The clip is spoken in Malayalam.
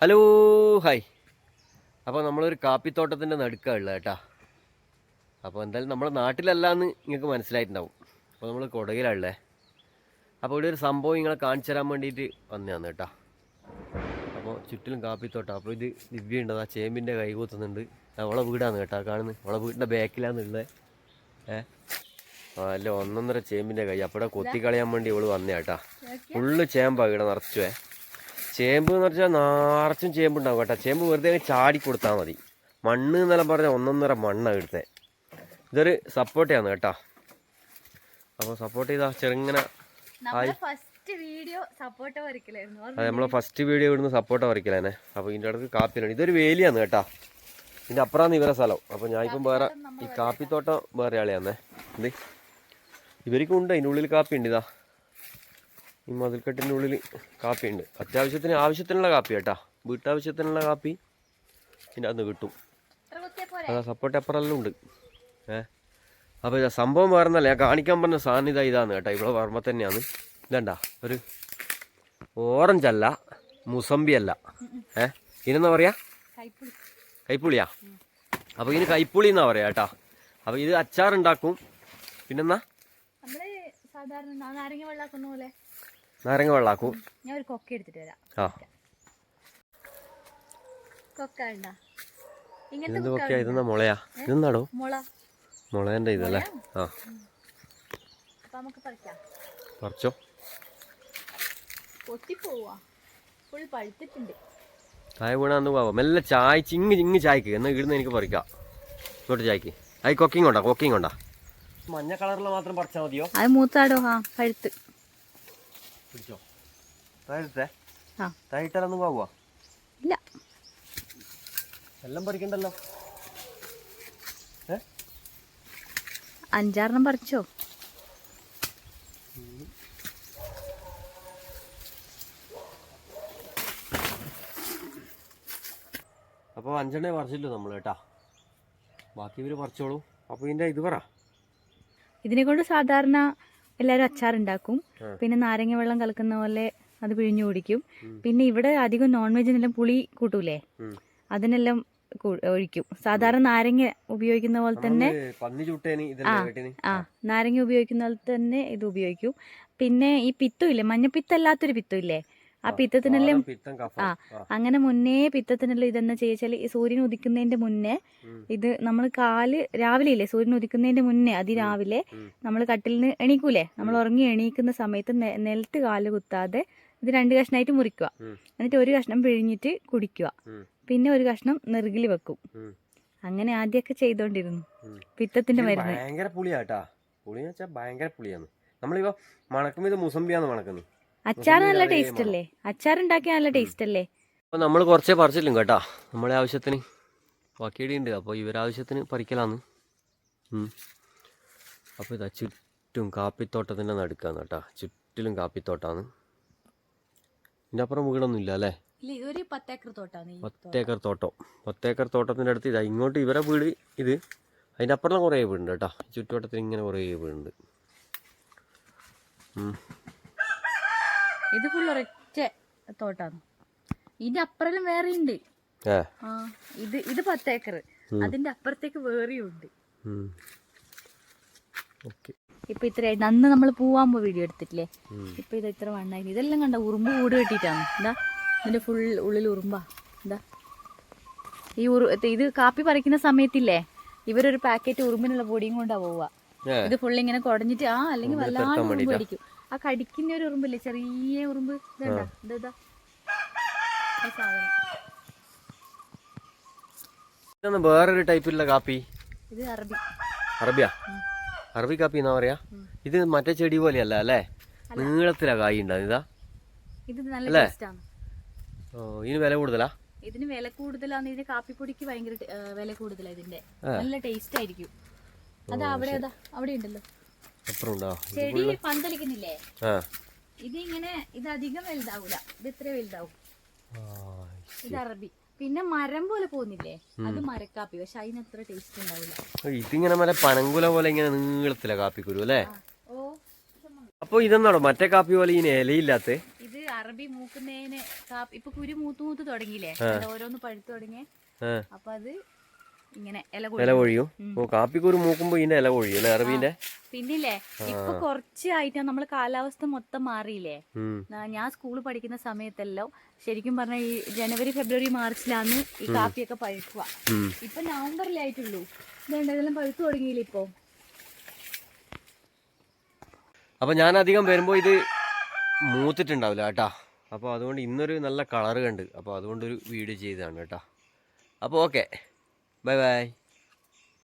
Hello hi. അപ്പോൾ നമ്മളൊരു കാപ്പിത്തോട്ടത്തിന്റെ നടുക്കാണുള്ളത് കേട്ടാ. അപ്പോൾ എന്തായാലും നമ്മുടെ നാട്ടിലല്ല എന്ന് നിങ്ങൾക്ക് മനസ്സിലായിട്ടുണ്ടാവും അപ്പോൾ നമ്മൾ കൊടകിലാണല്ലേ അപ്പോൾ ഇവിടെ ഒരു സംഭവം നിങ്ങളെ കാണിച്ചു തരാൻ വേണ്ടിയിട്ട് വന്നതാണ് കേട്ടാ. അപ്പോൾ ചുറ്റിലും കാപ്പിത്തോട്ടം. അപ്പോൾ ഇത് ദിവ്യ ഉണ്ട് ആ ചേമ്പിന്റെ കൈ കൂത്തുന്നുണ്ട്. അവളെ വീടാണ് കേട്ടാ കാണുന്നത് അവളെ വീടിന്റെ ബാക്കിലാണെന്നുള്ളത് ഏ? ആ അല്ല ഒന്നൊന്നര ചേമ്പിന്റെ കൈ. അപ്പോൾ കൊത്തി കളയാൻ വേണ്ടി ഇവൾ വന്നേ കേട്ടാ. ഫുള്ള് ചേമ്പാണ് ഇവിടെ നിറച്ചുവേ. ചേമ്പ് എന്ന് പറഞ്ഞാൽ നാറച്ചും ചേമ്പ് ഉണ്ടാവും കേട്ടോ. ചേമ്പ് വെറുതെ ചാടി കൊടുത്താൽ മതി. മണ്ണ് എന്നെല്ലാം പറഞ്ഞാൽ ഒന്നൊന്നര മണ്ണാണ് എടുത്തത് ഇതൊരു സപ്പോർട്ടയാണ് കേട്ടോ. അപ്പോൾ സപ്പോർട്ട് ചെയ്താൽ ചെറുങ്ങനെ അതെ നമ്മളെ ഫസ്റ്റ് വീഡിയോ ഇവിടുന്ന് സപ്പോർട്ട് വരയ്ക്കലേനെ അപ്പോൾ ഇതിന്റെ അടുത്ത് കാപ്പിയാണ്. ഇതൊരു വേലിയാണ് കേട്ടോ. ഇതിന്റെ അപ്പുറമാണ് ഇവരെ സ്ഥലം. അപ്പോൾ ഞാൻ ഇപ്പം വേറെ ഈ കാപ്പിത്തോട്ടം വേറെ ആളെയാന്നേ. ഇത് ഇവർക്കും ഉണ്ട് അതിന്റെ ഉള്ളിൽ കാപ്പി ഉണ്ട് ഇതാ. ഈ മതിൽക്കെട്ടിന്റെ ഉള്ളിൽ കാപ്പി ഉണ്ട് അത്യാവശ്യത്തിന് ആവശ്യത്തിനുള്ള കാപ്പി കേട്ടാ. വീട്ടാവശ്യത്തിനുള്ള കാപ്പി ഇതിന്റെ അന്ന് കിട്ടും. അതാ സപ്പോർട്ട് എപ്പറെല്ലാം ഉണ്ട്. ഏ? അപ്പോൾ ഇതാ സംഭവം വേറെന്നല്ല ഞാൻ കാണിക്കാൻ പറഞ്ഞ സാധനം ഇതാ ഇതാണ് കേട്ടോ. ഇവിടെ വർമ്മ തന്നെയാണ്. ഇതണ്ട ഒരു ഓറഞ്ച് അല്ല മുസമ്പി അല്ല. ഏ? ഇനെന്താ പറയാ? കൈപ്പുളി. കൈപ്പുളിയാ? അപ്പോൾ ഇതിന് കൈപ്പുളി എന്നാ പറയാ കേട്ടാ. അപ്പോൾ ഇത് അച്ചാറുണ്ടാക്കും. പിന്നെന്നാ സാധാരണ നാരങ്ങ വെള്ളാക്കുന്ന പോലെ നാരങ്ങ വെള്ളാക്കും. ഞാൻ ഒരു കൊക്ക എടുത്തിട്ട് വരാം. ആ. കൊക്ക ഉണ്ട ഇങ്ങനത്തെ കൊക്ക നോക്കിയാ ഇതെന്നാ മുളയാ? ഇതെന്നാടോ മുള. മുളേന്റെ ഇതല്ലേ? ആ. അപ്പൊ നമുക്ക് പറിക്കാം. പറിച്ചോ? പൊട്ടിപ്പോവാ. ഫുൾ പഴുത്തിട്ടുണ്ട്. ചായ വീണാന്ന് പോവാ. മെല്ലെ ചായ ചിങ്ങ് ചിങ്ങ് ചായക്ക്. എന്നാൽ ഇവിടുന്ന് എനിക്ക് പറിക്കാം. ഇങ്ങോട്ട് ചായക്ക്. അത് കൊക്കിങ് കൊണ്ടാ കൊക്കിങ് കൊണ്ടാ. മഞ്ഞ കളറിൽ മാത്രം പറിച്ചാൽ മതിയോ? അത് മൂത്താടോ? ആ പഴുത്ത്. പിടിച്ചോ താഴത്തെ ആ. തായിട്ടാലൊന്നും പോവാ? ഇല്ല. എല്ലാം പറിക്കണ്ടല്ലോ. അഞ്ചാറെണ്ണം പറിച്ചോ? അപ്പോൾ അഞ്ചെണ്ണേ പറിച്ചില്ലോ നമ്മൾ കേട്ടാ. ബാക്കി ഇവർ പറിച്ചോളൂ. അപ്പോൾ ഇതിന്റെ ഇത് പറ. ഇതിനെ കൊണ്ട് സാധാരണ എല്ലാവരും അച്ചാറുണ്ടാക്കും. ഉണ്ടാക്കും പിന്നെ നാരങ്ങ വെള്ളം കലക്കുന്ന പോലെ അത് പിഴിഞ്ഞു കുടിക്കും. പിന്നെ ഇവിടെ അധികം നോൺ വെജിനെല്ലാം പുളി കൂട്ടൂലേ. അതിനെല്ലാം ഒഴിക്കും. സാധാരണ നാരങ്ങ ഉപയോഗിക്കുന്ന പോലെ തന്നെ ആ നാരങ്ങ ഉപയോഗിക്കുന്ന പോലെ തന്നെ ഇത് ഉപയോഗിക്കും. പിന്നെ ഈ പിത്തം ഇല്ലേ? മഞ്ഞപ്പിത്തല്ലാത്തൊരു പിത്തം ഇല്ലേ? ആ പിത്തത്തിനെല്ലാം ആ. അങ്ങനെ മുന്നേ പിത്തത്തിനെല്ലാം ഇതെന്നാ ചെയ്യിച്ചാൽ ഈ സൂര്യൻ ഉദിക്കുന്നതിന്റെ മുന്നേ ഇത് നമ്മൾ കാൽ രാവിലെ ഇല്ലേ സൂര്യൻ ഉദിക്കുന്നതിന്റെ മുന്നേ അതിരാവിലെ രാവിലെ നമ്മൾ കട്ടിൽ നിന്ന് എണീക്കൂലേ? നമ്മൾ ഉറങ്ങി എണീക്കുന്ന സമയത്ത് നിലത്ത് കാൽ കുത്താതെ ഇത് രണ്ട് കഷ്ണമായിട്ട് മുറിക്കുക. എന്നിട്ട് ഒരു കഷ്ണം പിഴിഞ്ഞിട്ട് കുടിക്കുക. പിന്നെ ഒരു കഷ്ണം നെറുകിൽ വെക്കും. അങ്ങനെ ആദ്യമൊക്കെ ചെയ്തോണ്ടിരുന്നു. പിത്തത്തിന്റെ മരുന്ന്. ഭയങ്കര പുളിയാട്ടാ. പുളി എന്ന് വെച്ചാൽ ഭയങ്കര പുളിയാണ്. നമ്മളിപ്പോ മണക്കുമ്പോ ഇത് മുസമ്പിയാന്ന് മണക്കുന്നത് അച്ചാർ നല്ല ടേസ്റ്റ് അല്ലേ അച്ചാർ ഉണ്ടാക്കിയ നല്ല ടേസ്റ്റ് അല്ലേ അപ്പൊ നമ്മൾ കുറച്ചേ പറിച്ചില്ലും കേട്ടാ. നമ്മളെ ആവശ്യത്തിന് ബാക്കിയിടിയുണ്ട് ഉണ്ട് അപ്പോൾ ഇവരാവശ്യത്തിന് പറിക്കലാന്ന്. അപ്പോൾ ഇതാ ചുറ്റും കാപ്പിത്തോട്ടത്തിന്റെ നടുക്കാന്ന് കേട്ടാ. ചുറ്റിലും കാപ്പിത്തോട്ടാണ് ഇതിന്റെ അപ്പുറം വീടൊന്നും ഇല്ല അല്ലേ? ഇല്ല ഇതൊരു പത്തേക്കർ തോട്ടം. പത്തേക്കർ തോട്ടത്തിന്റെ അടുത്ത് ഇതാ ഇങ്ങോട്ട് ഇവരെ വീട് ഇത്. അതിന്റെ അപ്പുറം കുറേ വീടുണ്ട് കേട്ടോ. ചുറ്റുവട്ടത്തിൽ ഇങ്ങനെ കുറേ വീടുണ്ട്. ഇത് ഫുൾ ഒരൊറ്റ തോട്ടാണ്. ഇതിന്റെ അപ്പുറം വേറെ ഉണ്ട് ആ ഇത് ഇത് പത്തേക്കർ അതിന്റെ അപ്പുറത്തേക്ക് വേറെയും ഉണ്ട് ഇപ്പൊ ഇത്രയായിട്ട് അന്ന് നമ്മൾ പോ വീഡിയോ എടുത്തിട്ടില്ലേ? ഇപ്പൊ ഇത് ഇത്ര വണ്ണായി ഇതെല്ലാം കണ്ട? ഉറുമ്പ് കൂട് കെട്ടിട്ടാണ് എന്താ ഇതിന്റെ ഫുൾ ഉള്ളിൽ ഉറുമ്പാ. എന്താ ഈ ഉറു ഇത് കാപ്പി പറിക്കുന്ന സമയത്തില്ലേ? ഇവരൊരു പാക്കറ്റ് ഉറുമ്പിനുള്ള പൊടിയും കൊണ്ടാ പോവുക. ഇത് ഫുള്ള് ഇങ്ങനെ കുടഞ്ഞിട്ട് ആ അല്ലെങ്കിൽ വല്ലാണ്ട് ഉറുമ്പ് വേണ്ടിയിട്ടാ? ആ കടിക്കുന്ന ഒരു ഉറുമ്പില്ലേ? ചെറിയ ഉറുമ്പ്. ഇതാ ഇതാ. ഈ സാധനം. ഇതൊന്ന് വേറൊരു ടൈപ്പിലുള്ള കാപ്പി? ഇത് അറബി. അറബിയ? അറബി കാപ്പി എന്നാ പറയാ? ഇത് മറ്റേ ചെടി പോലെയല്ല അല്ലേ? നീളത്തിലാ കായ് ഉണ്ടാവും ഇതാ. ഇത് നല്ല അല്ലേ? ടേസ്റ്റ് ആണ്. ഓ ഇതിന് വില കൂടുതലാ? ഇതിന് വില കൂടുതലാണ് ഇതിന് കാപ്പിപ്പൊടിക്ക് ഭയങ്കര വില കൂടുതലാണ് ഇതിന്റെ. നല്ല ടേസ്റ്റ് ആയിരിക്കും. അത് അവിടെ അതാ അവിടെ ഉണ്ടല്ലോ. അപ്പുറം ഉണ്ടോ ചെടി പന്തലിക്കുന്നില്ലേ? ആ. ഇത് ഇങ്ങനെ ഇത് അധികം വലുതാവൂല. ഇത് ഇത്ര വലുതാവും. ഇത് അറബി. പിന്നെ മരം പോലെ പോകുന്നില്ലേ? അത് മരക്കാപ്പി. പക്ഷെ അതിന് അത്ര ടേസ്റ്റ് ഉണ്ടാവില്ല ഇതിങ്ങനെ മല പനങ്കുല പോലെ ഇങ്ങനെ നീളത്തിലെ കാപ്പി കുരു അല്ലേ? ഓ. അപ്പോൾ ഇതെന്നാണോ മറ്റേ കാപ്പി പോലെ ഇതിന് ഇലയില്ലാത്ത? ഇത് അറബി മൂക്കുന്നതിന് കാപ്പി. ഇപ്പൊ കുരു മൂത്ത് മൂത്ത് തുടങ്ങിയില്ലേ? ഓരോന്ന് പഴുത്തു തുടങ്ങിയ. അപ്പൊ അത് ഇങ്ങനെ ഇല കൊഴിയും. കാപ്പിക്കുരു മൂക്കുമ്പോ ഇതിന്റെ ഇല കൊഴിയും അല്ലെ? അറബീന്റെ? പിന്നില്ലേ ഇപ്പൊ കുറച്ചായിട്ട് നമ്മൾ കാലാവസ്ഥ മൊത്തം മാറിയില്ലേ? ഞാൻ സ്കൂളിൽ പഠിക്കുന്ന സമയത്തെല്ലാം ശരിക്കും പറഞ്ഞ ഈ ജനുവരി ഫെബ്രുവരി മാർച്ചിലാണ് ഈ കാപ്പിയൊക്കെ പഴുക്കുക. ഇപ്പൊ നവംബറിലായിട്ടുള്ളൂ ഇതെന്തെങ്കിലും ഇതെല്ലാം പഴുത്തു തുടങ്ങിയില്ല ഇപ്പൊ? അപ്പൊ ഞാൻ അധികം വരുമ്പോ ഇത് മൂത്തിട്ടുണ്ടാവില്ല കേട്ടാ. അപ്പോൾ അതുകൊണ്ട് ഇന്നൊരു നല്ല കളറ് കണ്ട്. അപ്പോൾ അതുകൊണ്ടൊരു വീഡിയോ ചെയ്തതാണ് കേട്ടോ. അപ്പോൾ ഓക്കെ. Bye bye.